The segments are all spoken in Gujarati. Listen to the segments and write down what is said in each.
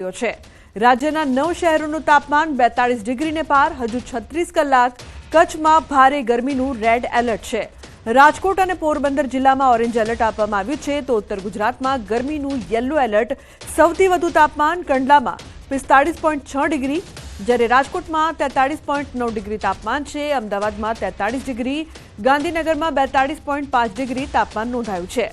છે. રાજ્યના નવ શહેરોનું તાપમાન બેતાળીસ ડિગ્રીને પાર, હજુ છત્રીસ કલાક કચ્છમાં ભારે ગરમીનું રેડ એલર્ટ છે. રાજકોટ અને પોરબંદર જિલ્લામાં ઓરેન્જ એલર્ટ આપવામાં આવ્યું છે તો ઉત્તર ગુજરાતમાં ગરમીનું યલો એલર્ટ સૌથી વધુ તાપમાન કંડલામાં પિસ્તાળીસ પોઈન્ટ છ ડિગ્રી, જ્યારે રાજકોટમાં તેતાળીસ પોઈન્ટ નવ ડિગ્રી તાપમાન છે, અમદાવાદમાં તેતાળીસ ડિગ્રી, ગાંધીનગરમાં બેતાળીસ પોઈન્ટ પાંચ ડિગ્રી તાપમાન નોંધાયું છે.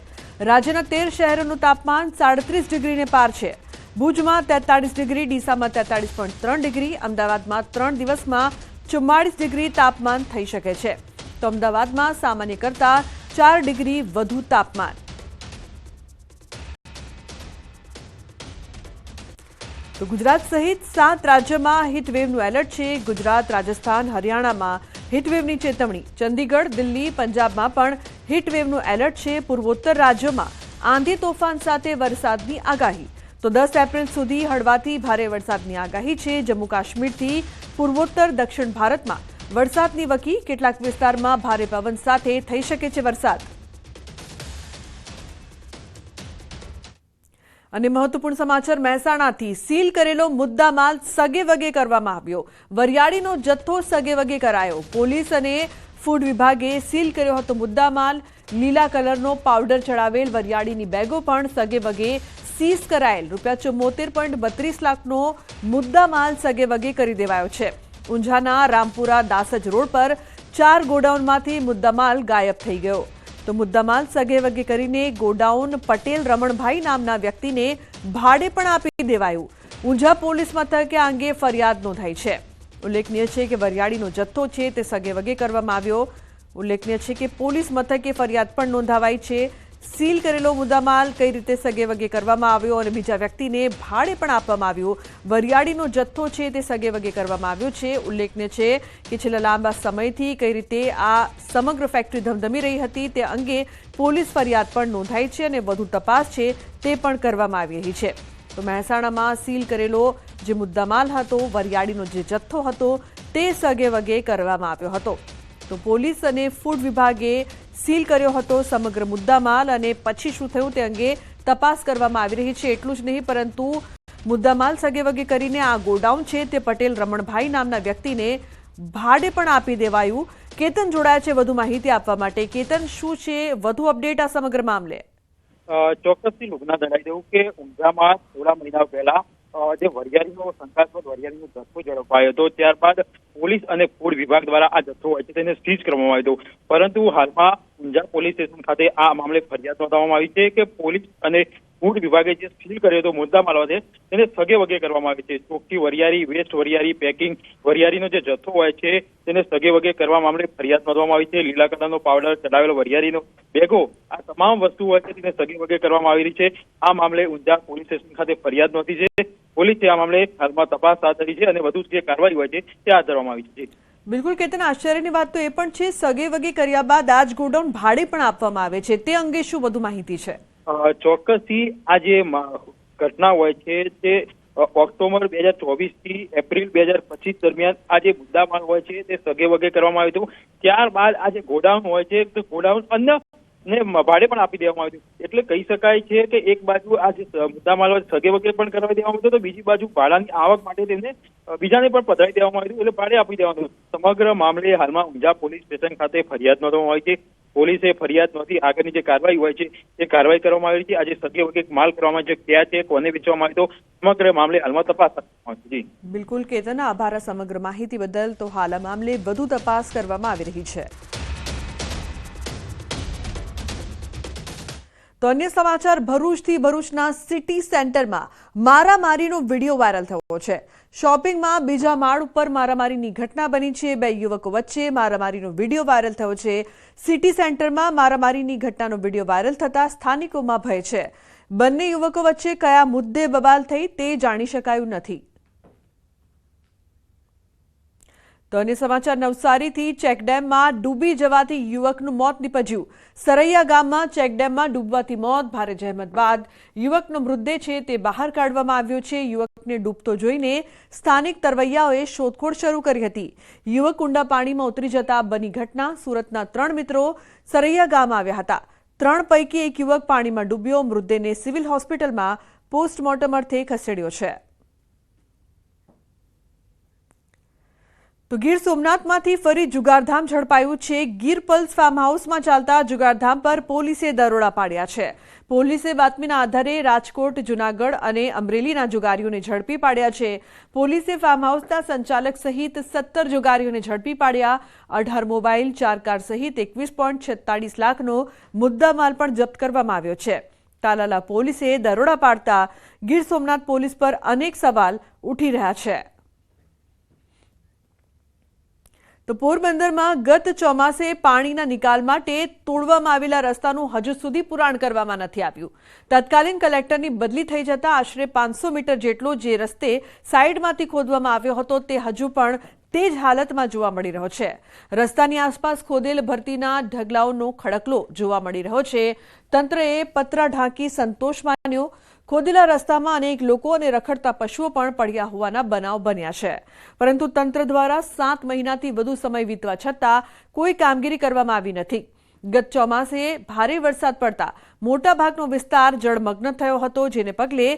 રાજ્યના તેર શહેરોનું તાપમાન સાડત્રીસ ડિગ્રીને પાર છે. ભુજમાં તેતાળીસ ડિગ્રી, ડીસામાં તેતાળીસ પોઈન્ટ ત્રણ ડિગ્રી, અમદાવાદમાં ત્રણ દિવસમાં ચુમ્માળીસ ડિગ્રી તાપમાન થઈ શકે છે. તો અમદાવાદમાં સામાન્ય કરતાં ચાર ડિગ્રી વધુ તાપમાન. તો ગુજરાત સહિત સાત રાજ્યમાં હીટવેવનું એલર્ટ છે. ગુજરાત, રાજસ્થાન, હરિયાણામાં હીટવેવની ચેતવણી. ચંદીગઢ, દિલ્હી, પંજાબમાં પણ હીટવેવનું એલર્ટ છે. પૂર્વોત્તર રાજ્યોમાં આંધી તોફાન સાથે વરસાદની આગાહી. તો દસ એપ્રિલ સુધી હળવાથી ભારે વરસાદની આગાહી છે. જમ્મુ કાશ્મીરથી પૂર્વોત્તર, દક્ષિણ ભારતમાં વરસાદની વકી કેટલાક વિસ્તારમાં ભારે પવન સાથે થઈ શકે છે વરસાદ. અને મહત્વપૂર્ણ સમાચાર, મહેસાણાથી સીલ કરેલો મુદ્દામાલ સગે વગે કરવામાં આવ્યો. વરિયાળીનો જથ્થો સગે વગે કરાયો. પોલીસ અને ફૂડ વિભાગે સીલ કર્યો હતો મુદ્દામાલ. લીલા કલરનો પાવડર ચડાવેલ વરિયાળીની બેગો પણ સગે વગે સીઝ કરાયેલ. રૂપિયા ચુમ્મોતેર પોઈન્ટ બત્રીસ લાખનો મુદ્દામાલ સગે વગે કરી દેવાયો છે. ઊંઝાના રામપુરા દાસજ રોડ પર ચાર ગોડાઉનમાંથી મુદ્દામાલ ગાયબ થઈ ગયો. તો મુદ્દામાલ સગે વગે કરીને ગોડાઉન પટેલ રમણભાઈ નામના વ્યક્તિને ભાડે પણ આપી દેવાયું. ઊંઝા પોલીસ મથકે આ અંગે ફરિયાદ નોંધાઈ છે. ઉલ્લેખનીય છે કે વરિયાળીનો જથ્થો છે તે સગે વગે કરવામાં આવ્યો. ઉલ્લેખનીય છે કે પોલીસ મથકે ફરિયાદ પણ નોંધાવાઈ છે. સીલ કરેલો મુદ્દામાલ કઈ રીતે સગે વગે કરવામાં આવ્યો અને બીજા વ્યક્તિને ભાડે પણ આપવામાં આવ્યું? વરિયાળીનો જથ્થો છે તે સગે વગે કરવામાં આવ્યો છે. ઉલ્લેખનીય છે કે છેલ્લા લાંબા સમયથી કઈ રીતે આ સમગ્ર ફેક્ટરી ધમધમી રહી હતી તે અંગે પોલીસ ફરિયાદ પણ નોંધાઈ છે અને વધુ તપાસ છે તે પણ કરવામાં આવી રહી છે. તો મહેસાણામાં સીલ કરેલો જે મુદ્દામાલ હતો, વરિયાળીનો જે જથ્થો હતો, તે સગે વગે કરવામાં આવ્યો હતો. તો પોલીસ અને ફૂડ વિભાગે સીલ કર્યો હતો સમગ્ર મુદ્દામાલ અને પછી શું થયું તે અંગે તપાસ કરવામાં આવી રહી છે. એટલું જ નહીં, પરંતુ મુદ્દામાલ સગેવગે કરીને આ ગોડાઉન છે તે પટેલ રમણભાઈ નામના વ્યક્તિને ભાડે પણ આપી દેવાયું. કેતન જોડાયા છે વધુ માહિતી આપવા માટે. કેતન, શું છે? વધુ અપડેટ આ સમગ્ર મામલે? ચોક્કસથી લુગના જણાવી કે ઊંઝામાં થોડા મહિના પહેલા જે વરિયાળીનો શંકાસ્પદ વરિયાળીનો જથ્થો ઝડપાયો હતો, ત્યારબાદ પોલીસ અને ફૂડ વિભાગ દ્વારા આ જથ્થો હોય છે તેને સીઝ કરવામાં આવ્યો પરંતુ હાલમાં ઊંઝા પોલીસ સ્ટેશન ખાતે આ મામલે ફરિયાદ નોંધવામાં આવી છે કે પોલીસ અને ફૂડ વિભાગે જે સીલ કર્યો હતો મુદ્દા માલવા છે તેને સગે વગે કરવામાં આવે છે. ચોખ્ખી વરિયારી વેસ્ટ વરિયારી પેકિંગ વરિયારીનો જે જથ્થો હોય છે, તેને સગે વગે કરવા મામલે ફરિયાદ નોંધવામાં આવી છે. લીલા કલરનો પાવડર ચડાવેલો વરિયારીનો બેગો, આ તમામ વસ્તુ હોય છે, તેને સગે વગે કરવામાં આવી રહી છે. આ મામલે ઊંઝા પોલીસ સ્ટેશન ખાતે ફરિયાદ નોંધી છે. પોલીસે આ મામલે હાલમાં તપાસ હાથ ધરી છે અને વધુ જે કાર્યવાહી હોય છે તે હાથ ધરવામાં આવી છે. બિલકુલ કેતન આશ્ચર્યની વાત તો એ પણ છે સગે વગે કર્યા બાદ આજ ગોડાઉન ભાડે પણ આપવામાં આવે છે. તે અંગે શું વધુ માહિતી છે? ચોક્કસથી આ જે ઘટના હોય છે તે ઓક્ટોબર બે હજાર ચોવીસથી એપ્રિલ બે હજાર પચીસ દરમિયાન આ જે મુદ્દામાલ હોય છે તે સગે વગે કરવામાં આવ્યું હતું. ત્યારબાદ આ જે ગોડાઉન હોય છે તે ગોડાઉન અન્ય ને ભાડે પણ આપી દેવામાં આવ્યું એટલે કહી શકાય છે કે એક બાજુ આ જે મુદ્દા માલ સગે વગેરે પણ કરાવી દેવામાં હતો તો બીજી બાજુ ભાડાની આવક માટે તેમને બીજાને પણ પધરાવી દેવામાં આવ્યું, એટલે ભાડે આપી દેવાનું સમગ્ર મામલે હાલમાં ઊંઝા પોલીસ સ્ટેશન ખાતે ફરિયાદ નોંધવામાં આવી છે. પોલીસે ફરિયાદ નોંધી આગળની જે કાર્યવાહી હોય છે, તે કાર્યવાહી કરવામાં આવી છે. આજે સગે વગે માલ કરવામાં જે ક્યાં છે, કોને વેચવામાં આવ્યો સમગ્ર મામલે હાલમાં તપાસ જી. બિલકુલ, કેતન, આભાર સમગ્ર માહિતી બદલ. તો હાલ આ મામલે વધુ તપાસ કરવામાં આવી રહી છે. તો અન્ય સમાચાર ભરૂચથી ભરૂચના સિટી સેન્ટરમાં મારામારીનો વીડિયો વાયરલ થયો છે. શોપિંગમાં બીજા માળ ઉપર મારામારીની ઘટના બની છે. બે યુવકો વચ્ચે મારામારીનો વીડિયો વાયરલ થયો છે. સિટી સેન્ટરમાં મારામારીની ઘટનાનો વીડિયો વાયરલ થતા સ્થાનિકોમાં ભય છે. બંને યુવકો વચ્ચે કયા મુદ્દે બબાલ થઈ તે જાણી શકાયું નથી. તો અન્ય સમાચાર નવસારીથી ચેકડેમમાં ડૂબી જવાથી યુવકનું મોત નીપજ્યું. સરૈયા ગામમાં ચેકડેમમાં ડૂબવાથી મોત, ભારે જહેમત બાદ યુવકનો મૃતદેહ છે તે બહાર કાઢવામાં આવ્યો છે. યુવકને ડૂબતો જોઈને સ્થાનિક તરવૈયાઓએ શોધખોળ શરૂ કરી હતી. યુવક ઊંડા પાણીમાં ઉતરી જતા બની ઘટના. સુરતના ત્રણ મિત્રો સરૈયા ગામ આવ્યા હતા. ત્રણ પૈકી એક યુવક પાણીમાં ડૂબ્યો. મૃતદેહને સિવિલ હોસ્પિટલમાં પોસ્ટમોર્ટમ અર્થે ખસેડ્યો છે. તો ગીર સોમનાથમાંથી ફરી જુગારધામ ઝડપાયું છે. ગીર પલ્સ ફાર્મ હાઉસમાં ચાલતા જુગારધામ પર પોલીસે દરોડા પાડ્યા છે. પોલીસે બાતમીના આધારે રાજકોટ, જુનાગઢ અને અમરેલીના જુગારીઓને ઝડપી પાડ્યા છે. પોલીસે ફાર્મ હાઉસના સંચાલક સહિત સત્તર જુગારીઓને ઝડપી પાડ્યા. અઢાર મોબાઈલ, ચાર કાર સહિત એકવીસ પોઈન્ટ છેતાળીસ લાખનો મુદ્દામાલ પણ જપ્ત કરવામાં આવ્યો છે. તાલાલા પોલીસે દરોડા પાડતા ગીર સોમનાથ પોલીસ પર અનેક સવાલ ઉઠી રહ્યા છે. તો પોરબંદરમાં ગત ચોમાસે પાણીના નિકાલ માટે તોડવામાં આવેલા રસ્તાનું હજુ સુધી પુરાણ કરવામાં નથી આવ્યું. તત્કાલીન કલેક્ટરની બદલી થઈ જતા આશરે પાંચસો મીટર જેટલો જે રસ્તે સાઈડમાંથી ખોદવામાં આવ્યો હતો તે હજુ પણ તે જ હાલતમાં જોવા મળી રહ્યો છે. રસ્તાની આસપાસ ખોદેલ ભરતીના ઢગલાઓનો ખડકલો જોવા મળી રહ્યો છે. તંત્રએ પતરા ઢાંકી સંતોષ માન્યો. ખોદેલા રસ્તામાં અનેક લોકો અને રખડતા પશુઓ પણ પડ્યા હોવાના બનાવ બન્યા છે. પરંતુ તંત્ર દ્વારા સાત મહિનાથી વધુ સમય વીતવા છતાં કોઈ કામગીરી કરવામાં આવી નથી. ગત ચોમાસે ભારે વરસાદ પડતા મોટાભાગનો વિસ્તાર જળમગ્ન થયો હતો, જેને પગલે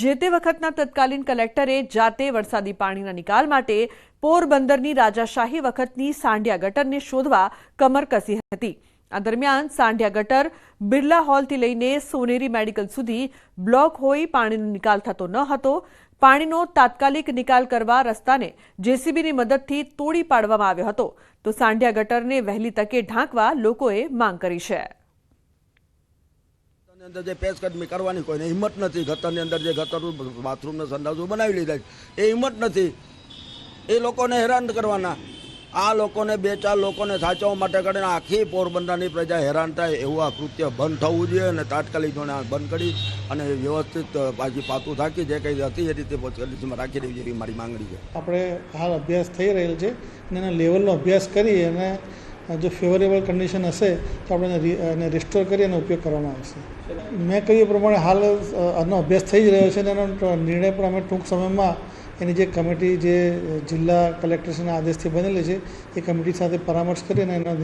જે તે વખતના તત્કાલીન કલેક્ટરે જાતે વરસાદી પાણીના નિકાલ માટે પોરબંદરની રાજાશાહી વખતની સાંડિયા ગટરને શોધવા કમર કસી હતી. આ દરમિયાન સાંઢિયા ગટર બિરલા હોલથી લઈને સોનેરી મેડિકલ સુધી બ્લોક હોઈ પાણીનો નિકાલ થતો ન હતો. પાણીનો તાત્કાલિક નિકાલ કરવા રસ્તાને જેસીબીની મદદથી તોડી પાડવામાં આવ્યો હતો. તો સાંઢિયા ગટરને વહેલી તકે ઢાંકવા લોકોએ માંગ કરી છે. અંદર જે પેચકદમી કરવાની કોઈને હિંમત નથી. ગટરની અંદર જે ગતરનું બાથરૂમના સંડાસો બનાવી લીધા એ હિંમત નથી. એ લોકોને હેરાન કરવાના. આ લોકોને બે ચાર લોકોને સાચવવા માટે કરીને આખી પોરબંદરની પ્રજા હેરાન થાય એવું આ કૃત્ય બંધ થવું જોઈએ અને તાત્કાલિક જોડે બંધ કરી અને વ્યવસ્થિત પાછી પાતું થાકી જે કંઈ હતી એ રીતે પોલીસમાં રાખી દેવી એવી મારી માંગણી છે. આપણે હાલ અભ્યાસ થઈ રહેલ છે અને એના લેવલનો અભ્યાસ કરી અને જો ફેવરેબલ કન્ડિશન હશે તો આપણે એને રિસ્ટોર કરી અને ઉપયોગ કરવામાં આવશે. મેં કહ્યું એ પ્રમાણે હાલ આનો અભ્યાસ થઈ જ રહ્યો છે અને એનો નિર્ણય પણ અમે ટૂંક સમયમાં એની જે કમિટી જે જિલ્લા કલેક્ટરશ્રીના આદેશથી બનેલી છે, એ કમિટી સાથે પરામર્શ કરી અને એનો